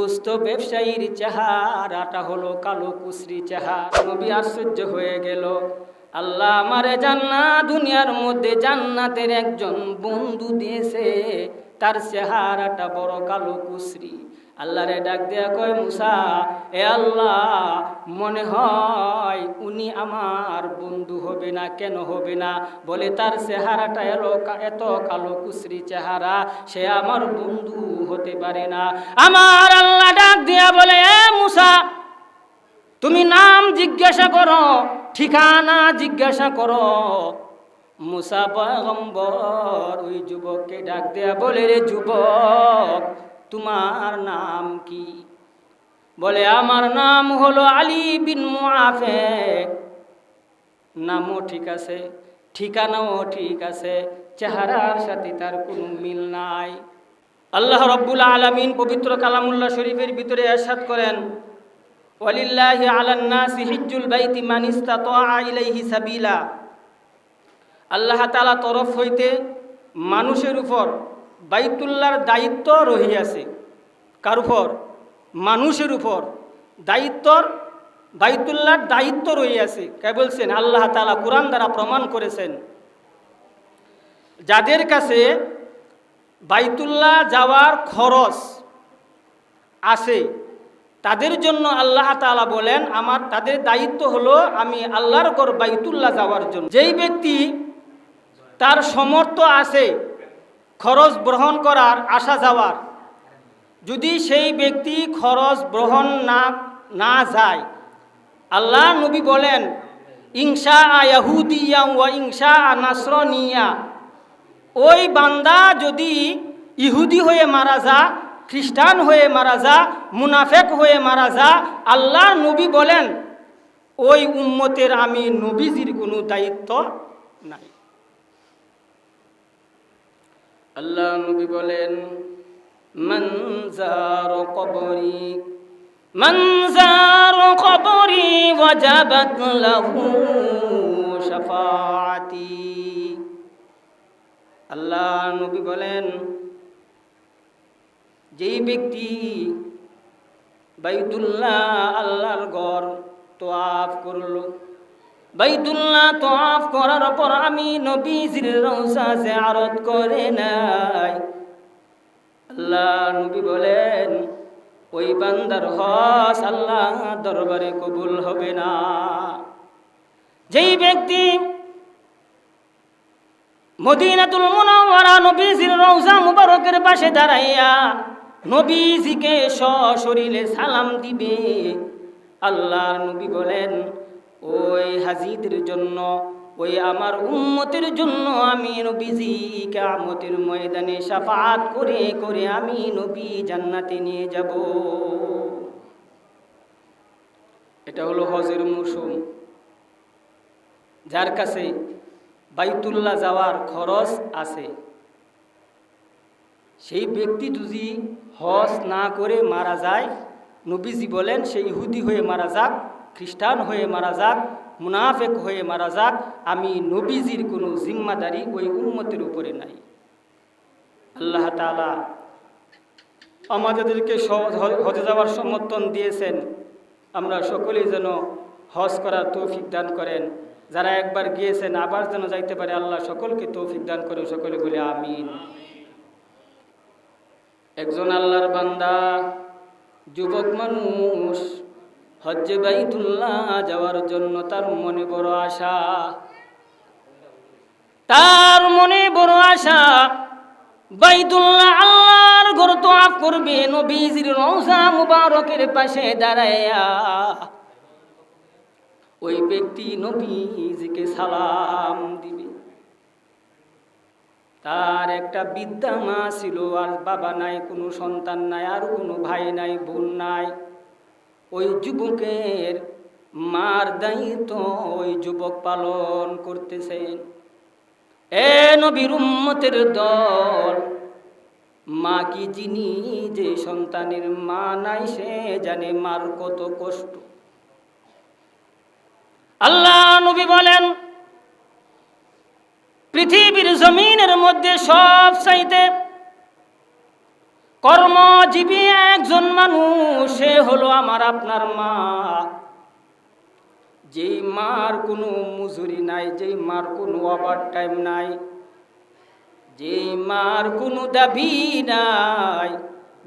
গোস্ত ব্যবসায়ীর চেহারাটা হলো কালো কুশ্রি চেহারা। নবী আশ্চর্য হয়ে গেল। আল্লাহ আমারে জান্না দুনিয়ার মধ্যে জান্নাতের একজন বন্ধু দিয়েছে। তার চেহারাটা বড় কালো কুসরি আল্লাহরে ডাক দেয়া কয়, মুসা, এ আল্লাহ, মনে হয় উনি আমার বন্ধু হবে না, কেন হবে না? বলে, তার চেহারাটা এলো এত কালো কুসরি চেহারা, সে আমার বন্ধু হতে পারে না। আমার আল্লাহ ডাক দিয়া বলে, এ মুসা, তুমি নাম জিজ্ঞাসা করো, ঠিকানা জিজ্ঞাসা করো। মুসা পয়গম্বর ওই যুবককে ডাক দেয়া বলে, রে যুবক তোমার নাম কি? বলে, আমার নাম হলো আলী বিন মুআফে নামও ঠিক আছে, ঠিকানাও ঠিক আছে, চেহারার সাথে তার কোনো মিল নাই। আল্লাহ রব্বুল আলামিন পবিত্র কালামুল্লাহ শরীফের ভিতরে এরশাদ করেন, ওয়ালিল্লাহি আলান নাসি হিজ্জুল বাইতি মান ইসতাতা ইলাইহি সাবিলা। আল্লাহ তাআলা তরফ হইতে মানুষের উপর বাইতুল্লাহর দায়িত্ব রহিয়াছে। কার উপর? মানুষের উপর। দায়িত্বর বাইতুল্লার দায়িত্ব রহিয়াছে। কে বলছেন? আল্লাহ তালা কোরআন দ্বারা প্রমাণ করেছেন। যাদের কাছে বাইতুল্লাহ যাওয়ার খরচ আছে, তাদের জন্য আল্লাহ তাআলা বলেন, আমার, তাদের দায়িত্ব হলো আমি আল্লাহর ঘর বাইতুল্লাহ যাওয়ার জন্য। যেই ব্যক্তি তার সমর্থ আছে খরচ গ্রহণ করার আসা যাওয়ার। যদি সেই ব্যক্তি খরচ গ্রহণ না না যায়, আল্লাহ নবী বলেন ইংসা ইয়াহুদিয়া ওয়া ইংসা নাসরনিয়া। ওই বান্দা যদি ইহুদি হয়ে মারা যা, খ্রিস্টান হয়ে মারা যা, মুনাফেক হয়ে মারা যা, আল্লাহ নবী বলেন, ওই উম্মতের আমি নবীজির কোনো দায়িত্ব নাই। আল্লাহ নবী বলেন মনজার কবরি মনজার কবরি ওয়াজাবাত লাহু শাফাআতি। আল্লাহ নবী বলেন, যেই ব্যক্তি বাইতুল্লাহ আল্লাহর ঘর তোয়াফ করল বাইতুল্লাহ তোয়াফ করার পর আমি নবীজির রৌসা আরত করে নাই। আল্লাহ নবী বলেন, ওই বান্দার হস আল্লাহ দরবারে কবুল হবে না। যেই ব্যক্তি মদিনাতুল মুনাওয়ারা নবীজির রওজা মুবারকের পাশে দাঁড়াইয়া নবীজিকে সশরীরে সালাম দিবে, আল্লাহ নবী বলেন ওই হাজিদের জন্য, ওই আমার উম্মতের জন্য আমি নবীজি কামতের ময়দানে সাফাত করে করে আমি নবী জান্নাতে নিয়ে যাব। এটা হলো হজের মৌসুম। যার কাছে বাইতুল্লাহ যাওয়ার খরচ আছে। সেই ব্যক্তি যদি হজ না করে মারা যায়, নবীজি বলেন সেই ইহুদি হয়ে মারা যাক। খ্রিস্টান হয়ে মারা যাক, মুনাফেক হয়ে মারা যাক, আমি নবীজির কোনো জিম্মাদারি ওই উম্মতের উপরে নাই। আল্লাহ তালা আমাদেরকে হজে যাওয়ার সমর্থন দিয়েছেন। আমরা সকলেই যেন হজ করার তৌফিক দান করেন। যারা একবার গিয়েছেন, আবার যেন যাইতে পারে, আল্লাহ সকলকে তৌফিক দান করে সকলে বলে আমিন। একজন আল্লাহর বান্দা, যুবক মানুষ হজ্জে বাইতুল্লাহ যাওয়ার জন্য তার মনে বড় আশা। তার মনে বড় আশা, বাইতুল্লাহ আল্লাহর ঘর তো আপ করবে নবীজির রওজা মুবারকের পাশে দাঁড়াইয়া। ওই ব্যক্তি নবীজিকে সালাম দিবে। তার একটা বিদ্যা মা ছিল, আর বাবা নাই, কোনো সন্তান নাই, আর কোনো ভাই নাই, বোন নাই। ওই যুবকের মার দায়িত্ব ওই যুবক পালন করতেছেন। এ নবীর উম্মতের দল, মা কি যিনি যে সন্তানের মা নাই, সে জানে মার কত কষ্ট। আল্লাহ নবী বলেন, পৃথিবীর জমিনের মধ্যে সব চাইতে কর্মজীবী একজন মানুষ, সে হলো আমার আপনার মা। যেই মার কোনো মজুরি নাই, যেই মার কোনো ওভার টাইম নাই, যেই মার কোনো দাবি নাই,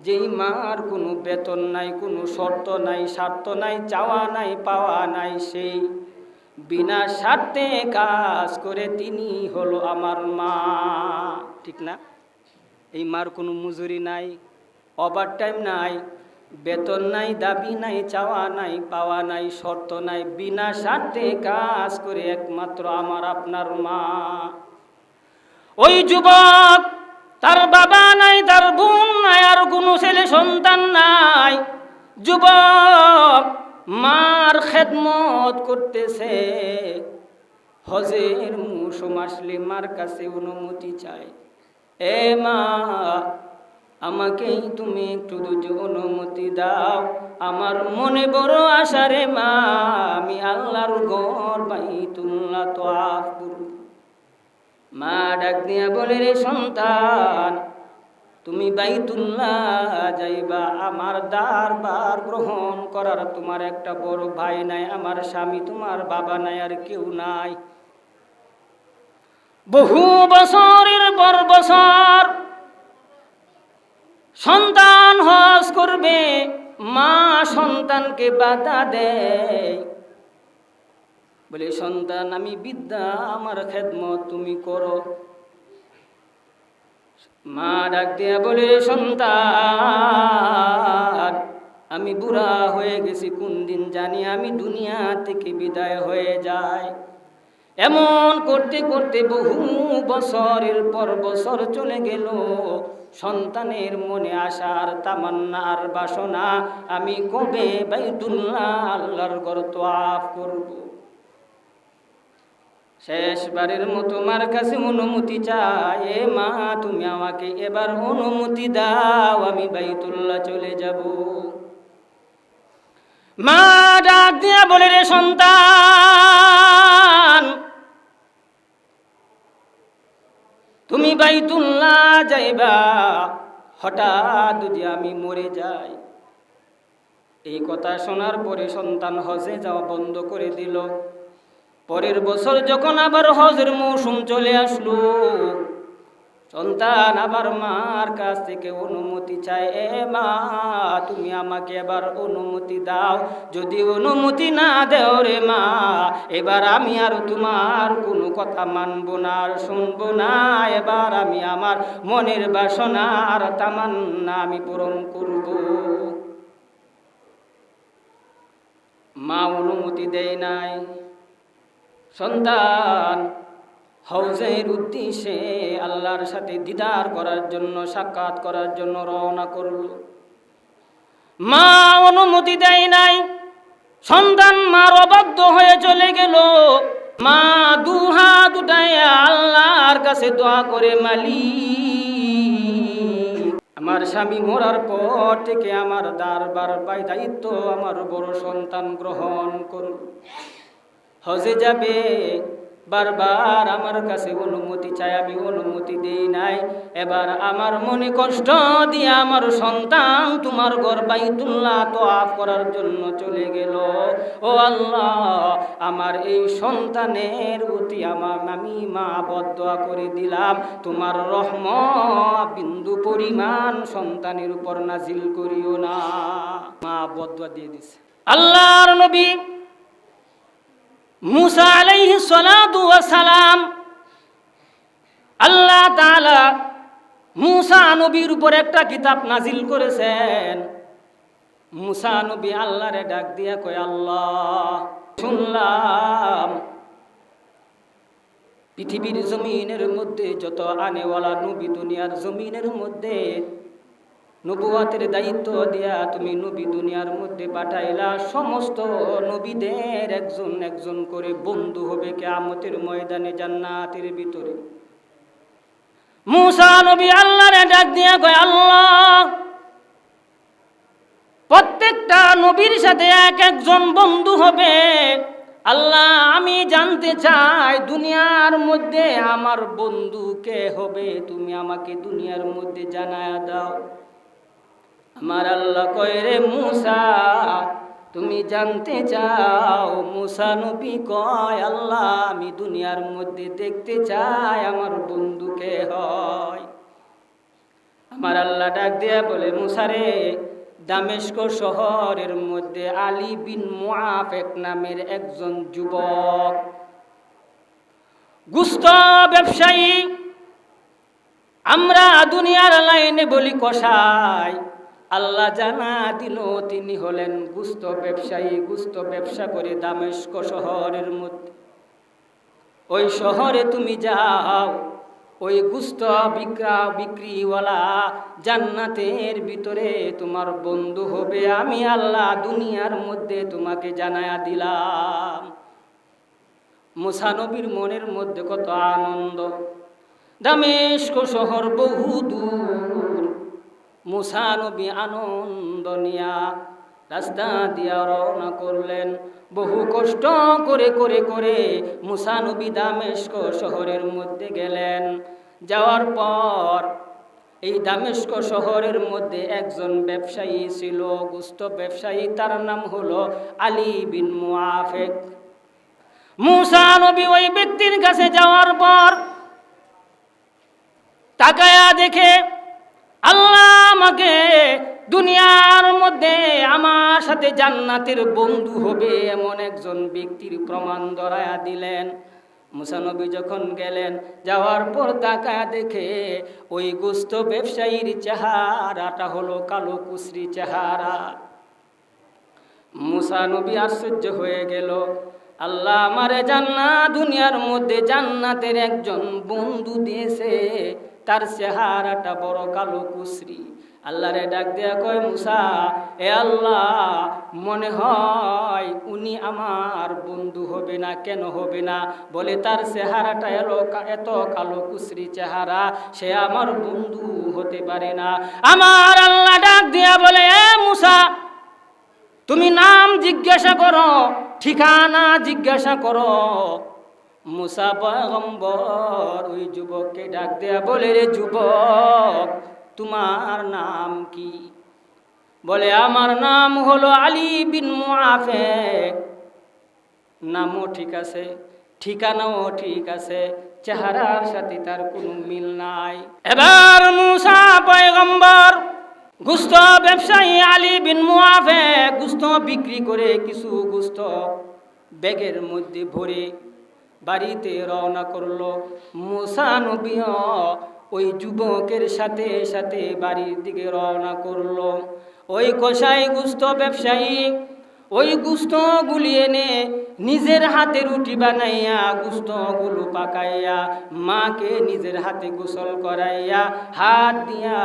যেই মার কোনো বেতন নাই, কোনো শর্ত নাই, স্বার্থ নাই, চাওয়া নাই, পাওয়া নাই, সেই বিনা স্বার্থে কাজ করে তিনি হলো আমার মা। ঠিক না? এই মার কোনো মজুরি নাই ওভার টাইম নাই, বেতন নাই, দাবি নাই, চাওয়া নাই, পাওয়া নাই, শর্ত নাই, বিনা স্বার্থে কাজ করে একমাত্র আমার আপনার মা। ওই যুবক, তার বাবা নাই, তার বোন নাই, আর কোনো ছেলে সন্তান নাই। যুবক, মার খেদমত করতেছে। হজের মৌসুম আসলে মার কাছে অনুমতি চায়। এ মা আমাকেই তুমি একটু দুজ অনুমতি দাও। আমার মনে বড় আশা রে মা, আমি আল্লাহর গড় বাইতুল্লাহ তো আফ মা ডাক দিয়া বলে, রে সন্তান, তুমি বাইতুল্লাহ যাইবা। আমার দারবার গ্রহণ করার তোমার একটা বড় ভাই নাই, আমার স্বামী, তোমার বাবা নাই, আর কেউ নাই। বহু বছরের পর বছর সন্তান হজ করবে, মা সন্তানকে বাধা দেয়। বলে, সন্তান, আমি বিদ্যা, আমার খেদমত তুমি করো। মা ডাক দিয়া বলে, সন্তান, আমি বুড়া হয়ে গেছি কোন দিন জানি আমি দুনিয়া থেকে বিদায় হয়ে যাই। এমন করতে করতে বহু বছরের পর বছর চলে গেল। সন্তানের মনে আসার তামান্নার বাসনা, আমি কবে বাইতুল্লাহ আল্লাহর ঘর তো আফ করব? শেষবারের মতো মার কাছে অনুমতি চাই। এ মা, তুমি আমাকে এবার অনুমতি দাও, আমি বাইতুল্লাহ চলে যাব। মা ডাক দিয়া বলে, রে সন্তান তুমি বাইতুল্লাহ যাইবা, হঠাৎ যদি আমি মরে যাই। এই কথা শোনার পরে সন্তান হজে যাওয়া বন্ধ করে দিল। পরের বছর যখন আবার হজের মৌসুম চলে আসলো সন্তান আবার মার কাছ থেকে অনুমতি চায় এ মা, তুমি আমাকে এবার অনুমতি দাও। যদি অনুমতি না দেও রে মা, এবার আমি আর তোমার কোনো কথা মানব না আর শুনব না। এবার আমি আমার মনের বাসনা আর তামান্না আমি পূরণ করব। মা অনুমতি দেয় নাই। সন্তান হৌজের উদ্দেশ্যে আল্লাহর সাথে দিদার করার জন্য, সাক্ষাৎ করার জন্য রওনা করল। মা অনুমতি দেয় নাই। সন্তান মার অবাধ্য হয়ে চলে গেল। মা দুহা দুটায় আল্লাহর কাছে দোয়া করে মালি আমার স্বামী মরার পর থেকে আমার দারবার পাই দায়িত্ব, আমার বড় সন্তান গ্রহণ করুন। হজে যাবে বারবার আমার কাছে অনুমতি চাই, আমি অনুমতি দেই নাই। এবার আমার মনে কষ্ট দিয়ে আমার সন্তান তোমার ঘর বাইতুল্লাহ তো আফ করার জন্য চলে গেল। ও আল্লাহ, আমার এই সন্তানের প্রতি আমার আমি মা বদয়া করে দিলাম। তোমার রহম বিন্দু পরিমাণ সন্তানের উপর নাজিল করিও না। মা বদয়া দিয়ে দিছে। আল্লাহর নবী মুসা আলাইহি সালাম, আল্লাহ তাআলা মুসা নবীর উপর একটা কিতাব নাজিল করেছেন। মুসা নবী আল্লাহরে ডাক দিয়া কয়, আল্লাহ, শুনলাম, পৃথিবীর জমিনের মধ্যে যত আনেওয়ালা নবী, দুনিয়ার জমিনের মধ্যে নবুয়াতের দায়িত্ব দিয়া তুমি নবী দুনিয়ার মধ্যে পাঠাইলা। সমস্ত নবীদের একজন একজন করে বন্ধু হবে কেয়ামতের ময়দানে, জান্নাতের ভিতরে। মুসা নবী আল্লাহরে ডাক দিয়া কয়, আল্লাহ, প্রত্যেকটা নবীর সাথে এক একজন বন্ধু হবে। আল্লাহ, আমি জানতে চাই দুনিয়ার মধ্যে আমার বন্ধু কে হবে? তুমি আমাকে দুনিয়ার মধ্যে জানায় দাও। আমার আল্লাহ কয় রে মুসা, তুমি জানতে চাও মুসা নবী কয়, আল্লাহ, আমি দুনিয়ার মধ্যে দেখতে চাই আমার বন্ধুকে হয়। আমার আল্লাহ ডাক দিয়া বলে মুসারে দামেস্ক শহরের মধ্যে আলী বিন মুআফেক নামের একজন যুবক। গুস্ত ব্যবসায়ী, আমরা দুনিয়ার লাইনে বলি কষাই আল্লাহ জানা দিল, তিনি হলেন গুস্ত ব্যবসায়ী, গুস্ত ব্যবসা করে দামেস্ক শহরের মধ্যে। ওই শহরে তুমি যাও, ওই গুস্ত বিক্রা, বিক্রিওয়ালা জান্নাতের ভিতরে তোমার বন্ধু হবে। আমি আল্লাহ দুনিয়ার মধ্যে তোমাকে জানায়া দিলাম। মুসানবীর মনের মধ্যে কত আনন্দ। দামেস্ক শহর বহু দূর। মুসানবী আনন্দ নিয়া রাস্তা দিয়া রওনা করলেন। বহু কষ্ট করে করে করে মুসানবী দামেস্ক শহরের মধ্যে গেলেন। যাওয়ার পর এই দামেস্ক শহরের মধ্যে একজন ব্যবসায়ী ছিল, গুস্ত ব্যবসায়ী, তার নাম হলো আলী বিন মুআফেক। মুসা নবী ওই ব্যক্তির কাছে যাওয়ার পর তাকায়া দেখে আল্লাহ আমাকে দুনিয়ার মধ্যে আমার সাথে জান্নাতের বন্ধু হবে এমন একজন ব্যক্তির প্রমাণ ধরায়া দিলেন। মুসানবী যখন গেলেন, যাওয়ার পর তাকায়া দেখে ওই গুস্ত ব্যবসায়ীর চেহারাটা হলো কালো কুসরি চেহারা। মুসানবী আশ্চর্য হয়ে গেল, আল্লাহ আমারে জান্না দুনিয়ার মধ্যে জান্নাতের একজন বন্ধু দিয়েছে। তার চেহারাটা বড় কালো কুসরি আল্লাহরে ডাক দেয়া কয়, মুসা, এ আল্লাহ, মনে হয় উনি আমার বন্ধু হবে না, কেন হবে না? বলে, তার চেহারাটা এলো এত কালো কুসরি চেহারা, সে আমার বন্ধু হতে পারে না। আমার আল্লাহ ডাক দিয়া বলে, এ মুসা, তুমি নাম জিজ্ঞাসা করো, ঠিকানা জিজ্ঞাসা করো। মুসা পয়গম্বর ওই যুবককে ডাক দেয়া বলে, রে যুবক, তোমার নাম কি? বলে, আমার নাম হলো আলী বিন মুআফেক। নামও ঠিক আছে, ঠিকানাও ঠিক আছে, চেহারার সাথে তার কোনো মিল নাই। এবার মুসা পয়গম্বর, গুস্ত ব্যবসায়ী আলী বিন মুআফে গুস্ত বিক্রি করে কিছু গুস্ত ব্যাগের মধ্যে ভরে বাড়িতে রওনা করল। মুসা ওই যুবকের সাথে সাথে বাড়ির দিকে রওনা করল। ওই কষাই গুস্ত ব্যবসায়ী, ওই গুস্ত গুলিয়ে এনে নিজের হাতে রুটি বানাইয়া, গুস্তগুলো পাকাইয়া, মাকে নিজের হাতে গোসল করাইয়া, হাত দিয়া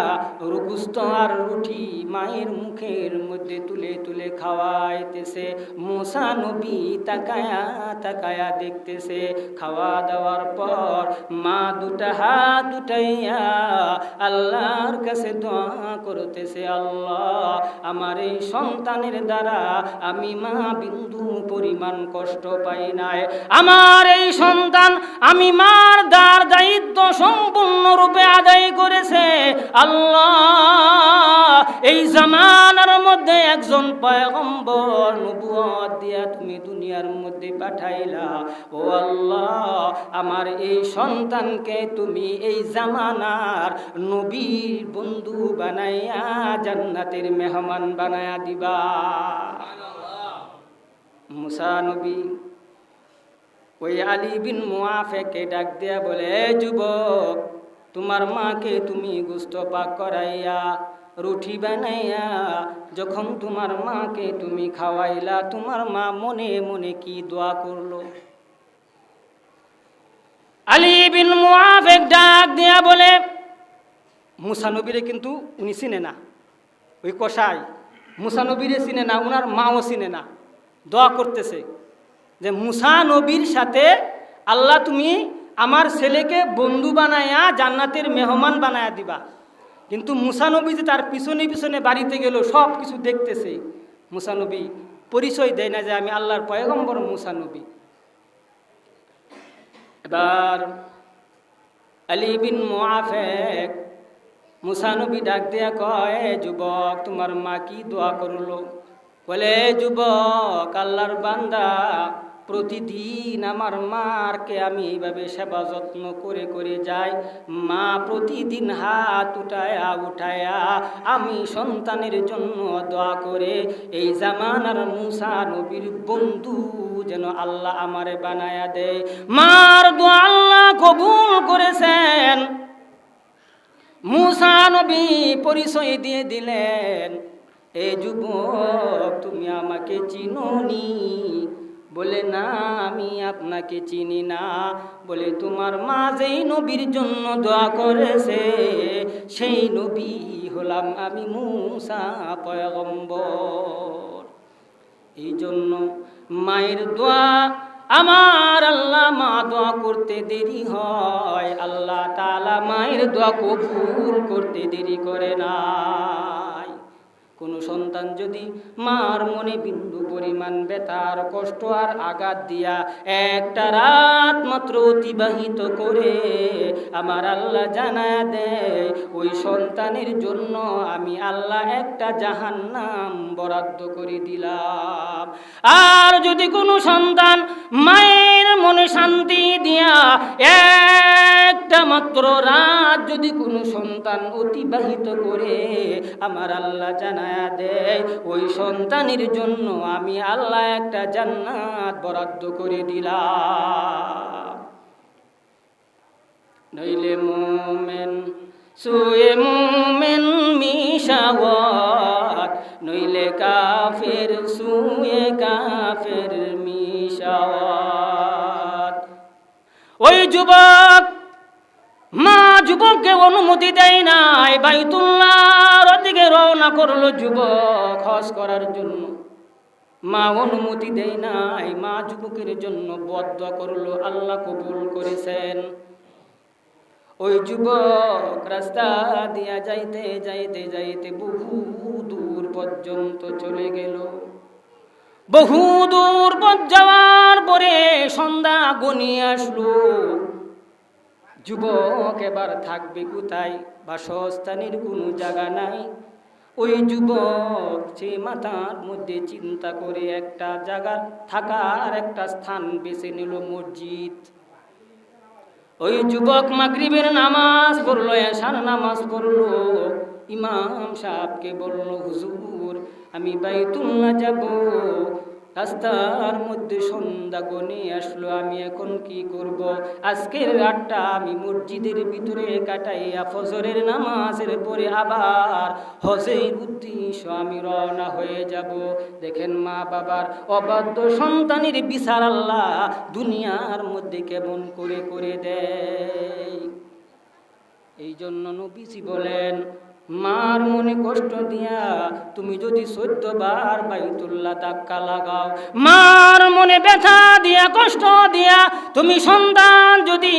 গুস্ত আর রুটি মায়ের মুখের মধ্যে তুলে তুলে খাওয়াইতেছে। মোসা নবী তাকায়া তাকায়া দেখতেছে। খাওয়া দাওয়ার পর মা দুটা হাত উঠাইয়া আল্লাহর কাছে দোয়া করতেছে, আল্লাহ, আমার এই সন্তানের দ্বারা আমি মা বিন্দু পরিমাণ কষ্ট পাই নাই। আমার এই সন্তান আমি মার দার দায়িত্ব সম্পূর্ণরূপে আদায় করেছে। আল্লাহ, এই জামানার মধ্যে একজন পয়গম্বর নবুয়ত দিয়া তুমি দুনিয়ার মধ্যে পাঠাইলা। ও আল্লাহ, আমার এই সন্তানকে তুমি এই জামানার নবীর বন্ধু বানাইয়া জান্নাতের মেহমান বানায়া দিবা। মুসা নবী। ওই আলী বিন মুআফেকে ডাক দিয়া বলে, "এ যুবক, তোমার মাকে তুমি গুস্ত পাক করাইয়া, রুটি বানাইয়া, যখন তোমার মাকে তুমি খাওয়াইলা, তোমার মা মনে মনে কি দোয়া করল? আলী বিন মুআফেক ডাক দেয়া বলে, মুসা নবীরে কিন্তু উনি চিনে না। ওই কষাই মুসা নবীরে চিনে না, উনার মাও চিনে না। দোয়া করতেছে যে, মুসা নবীর সাথে আল্লাহ তুমি আমার ছেলেকে বন্ধু বানায়া জান্নাতের মেহমান বানায়া দিবা। কিন্তু মুসানবী যে তার পিছনে পিছনে বাড়িতে গেল, সব কিছু দেখতেছে। মুসানবী পরিচয় দেয় না যে, আমি আল্লাহর পয়গম্বর মুসানবী এবার আলী বিন মুআফেক মুসানবী ডাক দিয়া কয়, যুবক, তোমার মা কি দোয়া করল? বলে "এ যুবক, আল্লাহর বান্দা, প্রতিদিন আমার মারকে আমি এইভাবে সেবা যত্ন করে করে যাই। মা প্রতিদিন হাত উঠায়া উঠায়া আমি সন্তানের জন্য দোয়া করে, এই জামানার মুসা নবীর বন্ধু যেন আল্লাহ আমারে বানায়া দেয়। মার দোয়া আল্লাহ কবুল করেছেন। মুসা নবী পরিচয় দিয়ে দিলেন। এ যুবক, তুমি আমাকে চিনোনি। বলে, না, আমি আপনাকে চিনি না। বলে, তোমার মা যেই নবীর জন্য দোয়া করেছে, সেই নবী হলাম আমি মুসা পয়গম্বর। এই জন্য মায়ের দোয়া আমার আল্লাহ মা দোয়া করতে দেরি হয়। আল্লাহ তালা মায়ের দোয়া কবুল করতে দেরি করে নাই কোনো সন্তান যদি মার মনে বিন্দু পরিমাণ বেতার কষ্ট আর আঘাত দিয়া একটা রাত মাত্র অতিবাহিত করে আমার আল্লাহ জানায় দেয়, ওই সন্তানের জন্য আমি আল্লাহ একটা জাহান নাম বরাদ্দ করে দিলাম। আর যদি কোনো সন্তান মায়ের মনে শান্তি দিয়া একটা মাত্র রাত যদি কোনো সন্তান অতিবাহিত করে, আমার আল্লাহ জানায়া দেয়, ওই সন্তানের জন্য আমি আল্লাহ একটা জান্নাত বরাদ্দ করে দিলাম। নইলে মোমেন সুয়ে মোমেন মিশাওয়াত, নইলে কাফের সুয়ে কাফের মিশাওয়াত। ওই যুবক মা যুবককে অনুমতি দেয় নাই, বাইতুল্লাহর দিকে রওনা করল যুবক হজ করার জন্য। মা অনুমতি দেয় নাই, মা যুবকের জন্য বদ্ধ করল, আল্লাহ কবুল করেছেন। ওই যুবক রাস্তা দিয়া যাইতে যাইতে যাইতে বহু দূর পর্যন্ত চলে গেল। বহু দূর পর যাওয়ার পরে সন্ধ্যা গনিয়ে আসলো। যুবক, এবার থাকবে কোথায়? বাসস্থানের কোনো জায়গা নাই। ওই যুবক, সে মাথার মধ্যে চিন্তা করে একটা জায়গার থাকার একটা স্থান বেছে নিল মসজিদ। ওই যুবক মাগরিবের নামাজ পড়ল, এশার নামাজ পড়ল। ইমাম সাহেবকে বলল, হুজুর, আমি বাইতুল্লাহ যাব। রাস্তার মধ্যে সন্ধ্যা গনে আসলো, আমি এখন কি করব? আজকের রাতটা আমি মসজিদের ভিতরে কাটাইয়া ফজরের নামাজের পরে আবার হজের উদ্দেশ্য আমি রওনা হয়ে যাব। দেখেন মা বাবার অবাধ্য সন্তানের বিচার আল্লাহ দুনিয়ার মধ্যে কেমন করে করে দেয়। এই জন্য নবীজি বলেন মার মনে কষ্ট দিয়া তুমি যদি বার বাইতুল্লাহ ধাক্কা লাগাও। মার মনে ব্যথা দিয়া, কষ্ট দিয়া তুমি সন্তান যদি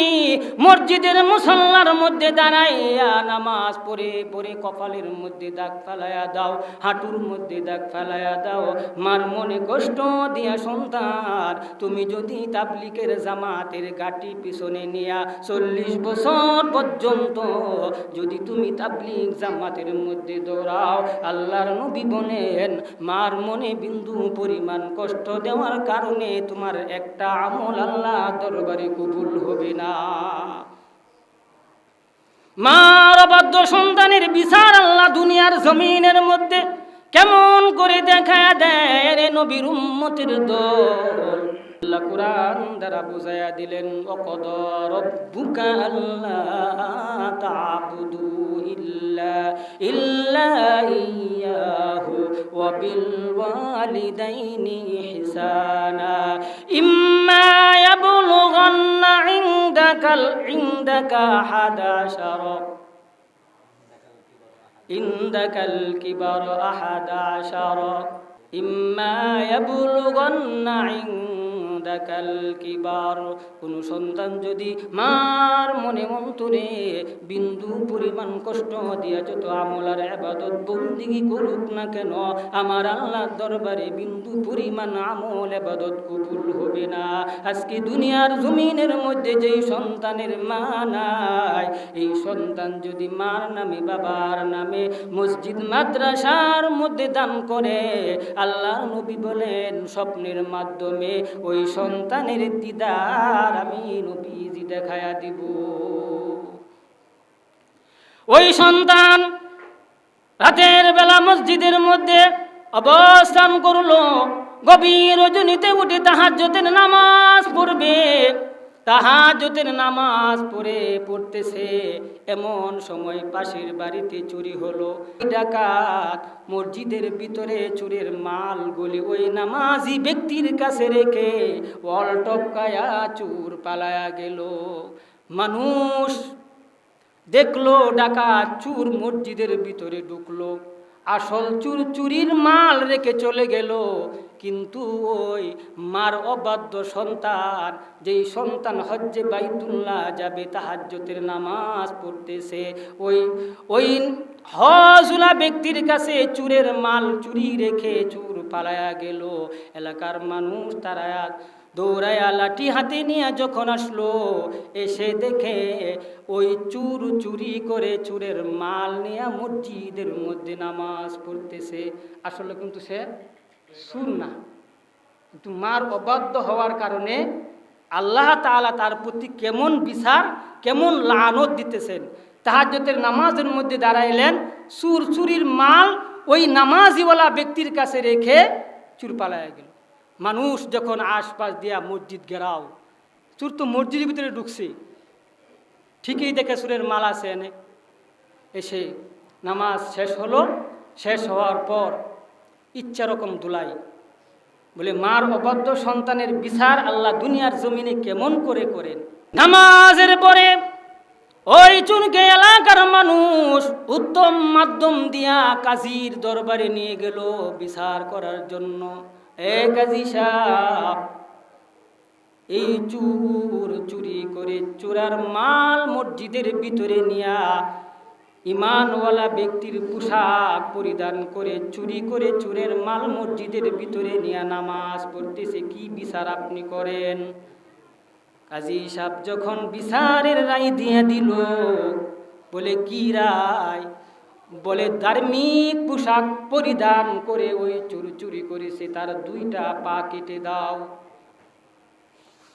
মসজিদের মুসল্লার মধ্যে দাঁড়াইয়া নামাজ পড়ে পড়ে কপালের মধ্যে দাগ ফেলাইয়া দাও, হাঁটুর মধ্যে দাগ ফেলাইয়া দাও, মার মনে কষ্ট দিয়া সন্তান তুমি যদি তাবলিকের জামাতের গাটি পিছনে নিয়া চল্লিশ বছর পর্যন্ত যদি তুমি তাবলিক জামাতের মধ্যে দৌড়াও। আল্লাহর নবী বলেন, মার মনে বিন্দু পরিমাণ কষ্ট দেওয়ার কারণে তোমার একটা আমল আল্লাহ দরবারে কবুল হবে না। মার অবাধ্য সন্তানের বিচার আল্লাহ দুনিয়ার জমিনের মধ্যে কেমন করে দেখা দেয় রে নবীর উম্মতের দল? আল্লাহ কোরআন দ্বারা বুঝাইয়া দিলেন অকদ রব্বুকা আল্লাহ তাবুদু ইল্লা ইল্লা ইয়াহু, ওয়া বিল ওয়ালিদাইনি ইহসানা। ইম্মা ইয়াবলুগান্না ইনদাকাল, ইনদাকা হাদাশারা عندك الكبر أحد عشر. إما يبلغن عندك ইন্দাকাল কিবার। কোন সন্তান যদি মার মনে মন্তরে বিন্দু পরিমাণ কষ্ট দিয়া যত আমলার আবাদত বন্দিগি করুক না কেন? আমার আল্লাহর দরবারে বিন্দু পরিমাণ আমল আবাদত কবুল হবে না। আজকে দুনিয়ার জমিনের মধ্যে যেই সন্তানের মা নাই, এই সন্তান যদি মার নামে, বাবার নামে মসজিদ, মাদ্রাসার মধ্যে দান করে, আল্লাহ নবী বলেন, স্বপ্নের মাধ্যমে ওই সন্তানের দিদার আমি নবীজি দেখায়া দিব। ওই সন্তান রাতের বেলা মসজিদের মধ্যে অবস্থান করল। গভীর রজনীতে উঠে তাহার নামাজ পড়বে। তাহাজ্জতের নামাজ পড়ে পড়তেছে। এমন সময় পাশের বাড়িতে চুরি হলো। ডাকাত মসজিদের ভিতরে চুরের মাল গলি ওই নামাজি ব্যক্তির কাছে রেখে অল টপকায়া চুর পালায়া গেল। মানুষ দেখল ডাকাত চুর মসজিদের ভিতরে ঢুকলো। আসল চুর চুরির মাল রেখে চলে গেল। কিন্তু ওই মার অবাধ্য সন্তান, যেই সন্তান হজ্জে বাইতুল্লাহ যাবে, তাহাজ্জতের নামাজ পড়তেছে। ওই ওই হজুলা ব্যক্তির কাছে চুরের মাল চুরি রেখে চুর পালায়া গেল। এলাকার মানুষ তারা দৌড়ায়া লাঠি হাতে নিয়ে যখন আসলো, এসে দেখে ওই চুর চুরি করে চুরের মাল নিয়ে মসজিদের মধ্যে নামাজ পড়তেছে। আসলে কিন্তু সে সুর না। কিন্তু মার অবাধ্য হওয়ার কারণে আল্লাহ তাআলা তার প্রতি কেমন বিচার, কেমন লানত দিতেছেন। তাহাজ্জতের নামাজের মধ্যে দাঁড়াইলেন সুর চুরির মাল ওই নামাজিওয়ালা ব্যক্তির কাছে রেখে চুর পালায় গেল। মানুষ যখন আশপাশ দিয়া মসজিদ ঘেরাও চুর তো মসজিদের ভিতরে ঢুকছে। ঠিকই দেখে সুরের মাল আছে এনে। এসে নামাজ শেষ হলো, শেষ হওয়ার পর ইচ্ছা রকম দুলাই বলে, মার অবাধ্য সন্তানের বিচার আল্লাহ দুনিয়ার জমিনে কেমন করে করেন? নামাজের পরে ওই চুনকে এলাকার মানুষ উত্তম মাধ্যম দিয়া কাজীর দরবারে নিয়ে গেল বিচার করার জন্য। এ কাজী এই চুর চুরি করে চোরার মাল মসজিদের ভিতরে নিয়া ইমানওয়ালা ব্যক্তির পোশাক পরিধান করে চুরি করে চুরের মাল মসজিদের ভিতরে নিয়ে নামাজ পড়তেছে। কি বিচার আপনি করেন? কাজী সাহেব যখন বিচারের রায় দিয়ে দিল, বলে, কি রায়? বলে, ধার্মিক পোশাক পরিধান করে ওই চুরি চুরি করেছে তার দুইটা পা কেটে দাও।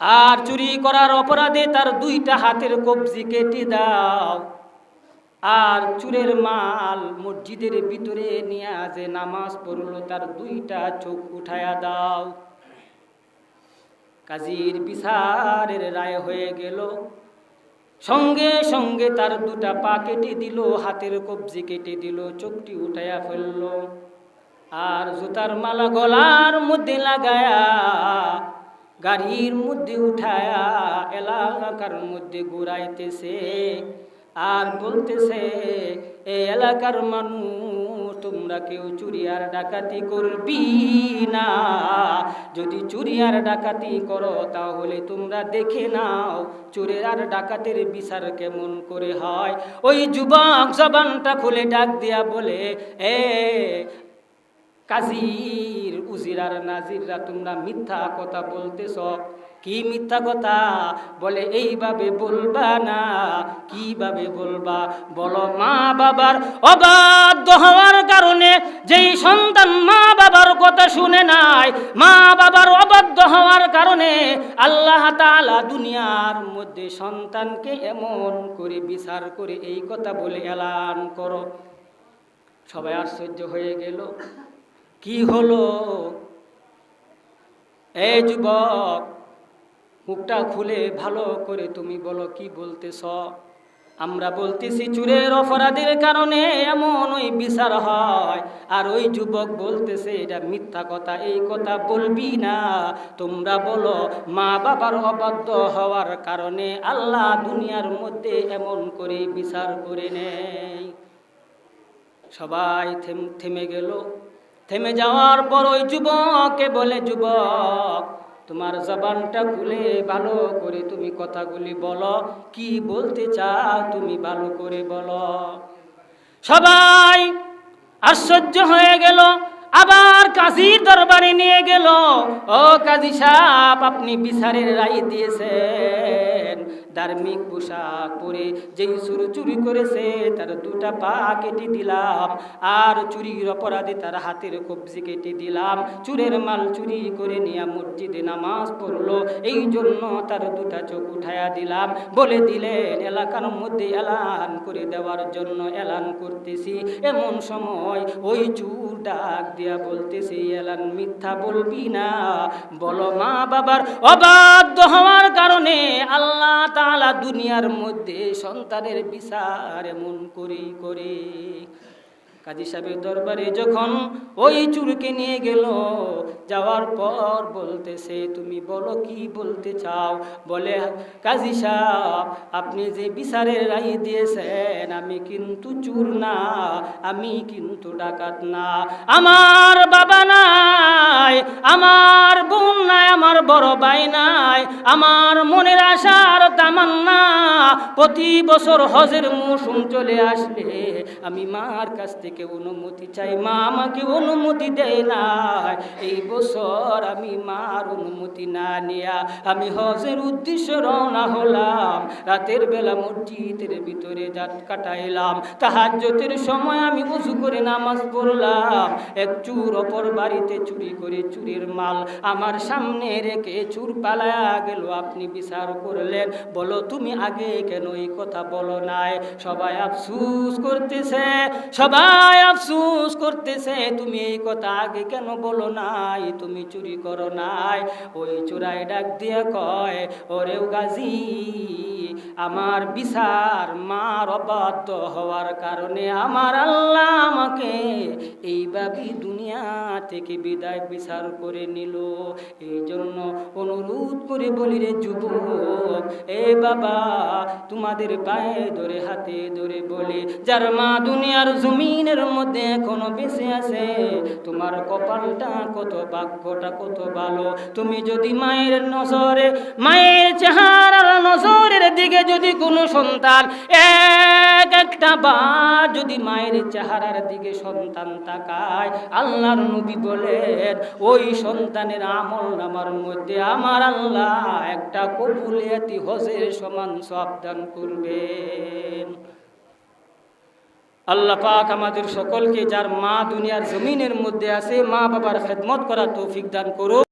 আর চুরি করার অপরাধে তার দুইটা হাতের কবজি কেটে দাও। আর চুরের মাল মসজিদের ভিতরে নিয়ে যে নামাজ পড়ল, তার দুইটা চোখ উঠায়া দাও। কাজীর বিচারের রায় হয়ে গেল। সঙ্গে সঙ্গে তার দুটা পা কেটে দিল, হাতের কবজি কেটে দিল, চোখটি উঠাইয়া ফেলল। আর জুতার মালা গলার মধ্যে লাগায়া, গাড়ির মধ্যে উঠায়া এলাকার মধ্যে ঘুরাইতেছে। আর বলতেছে, এ এলাকার মানুষ তোমরা কেউ চুরি আর ডাকাতি করবি না। যদি চুরি আর ডাকাতি করো, তাহলে তোমরা দেখে নাও চোরের আর ডাকাতের বিচার কেমন করে হয়। ওই যুবক জবানটা খুলে ডাক দিয়া বলে, এ কাজীর উজির আর নাজিররা, তোমরা মিথ্যা কথা বলতেছ। কি মিথ্যা কথা? বলে, এইভাবে বলবা না। কীভাবে বলবা? বলো, মা বাবার অবাধ্য হওয়ার কারণে যেই সন্তান মা বাবার কথা শুনে নাই, মা বাবার অবাধ্য হওয়ার কারণে আল্লাহ তাআলা দুনিয়ার মধ্যে সন্তানকে এমন করে বিচার করে এই কথা বলে এলান করো। সবাই আশ্চর্য হয়ে গেল। কি হলো? এই যুবক মুখটা খুলে ভালো করে তুমি বলো কি বলতেছ? আমরা বলতেছি, চুরের অপরাধের কারণে এমন ওই বিচার হয়। আর ওই যুবক বলতেছে, এটা মিথ্যা কথা, এই কথা বলবি না। তোমরা বলো, মা বাবার অবাধ্য হওয়ার কারণে আল্লাহ দুনিয়ার মধ্যে এমন করে বিচার করে নেয়। সবাই থেম- থেমে গেল। থেমে যাওয়ার পর ওই যুবককে বলে, যুবক তোমার জবানটা খুলে ভালো করে তুমি কথাগুলি বলো। কি বলতে চাও তুমি ভালো করে বলো। সবাই আশ্চর্য হয়ে গেল, আবার কাজীর দরবারে নিয়ে গেল। ও কাজী সাহেব, আপনি বিচারের রায় দিয়েছেন। ধার্মিক পোশাক পরে যেই চুরি চুরি করেছে, তার দুটা পা কেটে দিলাম। আর চুরির অপরাধে তার হাতের কবজি কেটে দিলাম। চুরের মাল চুরি করে নিয়ে মসজিদে নামাজ পড়ল। এই জন্য তার দুটা চোখ উঠায়া দিলাম। বলে দিলেন, এলাকার মধ্যে এলান করে দেওয়ার জন্য এলান করতেছি। এমন সময় ওই চুর ডাক দিয়া বলতেছি, এলান মিথ্যা বলবি না। বলো মা বাবার অবাধ্য হওয়ার কারণে আল্লাহ তাআলা দুনিয়ার মধ্যে সন্তানের বিচার এমন করি করে। কাজী সাহেবের দরবারে যখন ওই চুরকে নিয়ে গেল, যাওয়ার পর বলতেছে, তুমি বলো কি বলতে চাও? বলে, কাজী সাহেব, আপনি যে বিচারের রায় দিয়েছেন, আমি কিন্তু চুর না, আমি কিন্তু ডাকাত না। আমার বাবা নাই, আমার বোন নাই, আমার বড় ভাই নাই, আমার মনের আশার তামান্না, প্রতি বছর হজের মৌসুম চলে আসলে, আমি মার কাছ থেকে অনুমতি চাই, মা আমাকে অনুমতি দেয় না এই বছর আমি মার অনুমতি না নেয়া, আমি হজের উদ্দেশ্য রওনা হলাম। রাতের বেলা মসজিদের ভিতরে জাত কাটাইলাম। তাহাজ্জতের সময় আমি উজু করে নামাজ পড়লাম। এক চুর অপর বাড়িতে চুরি করে চুরির মাল আমার সামনে রেখে চুর পালায়া গেল। আপনি বিচার করলেন, বলো তুমি আগে কেন এই কথা বলো নাই? সবাই আফসুস করতেছে, সবাই আফসুস করতেছে, তুমি এই কথা আগে কেন বলো নাই? তুমি চুরি করো নাই? ওই চোরাই ডাক দিয়ে কয় ওরেও গাজী আমার বিচার, মার অবাধ্য হওয়ার কারণে আমার আল্লাহ আমাকে এইভাবে দুনিয়া থেকে বিদায় বিচার করে নিল। এই জন্য অনুরোধ করে বলি রে যুবক, এ বাবা, তোমাদের পায়ে ধরে, হাতে ধরে বলে, যার মা দুনিয়ার জমিনের মধ্যে এখনও বেঁচে আছে, তোমার কপালটা কত ভাগ্যটা কত ভালো। তুমি যদি মায়ের নজরে, মায়ের চেহারার নজরের দিকে যদি কোনো সন্তান, এক একটা বার যদি মায়ের চেহারার দিকে সন্তান তাকায়, আল্লাহর নবী বলেন, ওই সন্তানের আমল নামার মধ্যে আমার আল্লাহ একটা কবুলিয়াতি হজের সমান সাবধান করবেন। আল্লাহ পাক আমাদের সকলকে যার মা দুনিয়ার জমিনের মধ্যে আছে, মা বাবার খেদমত করার তৌফিক দান করুন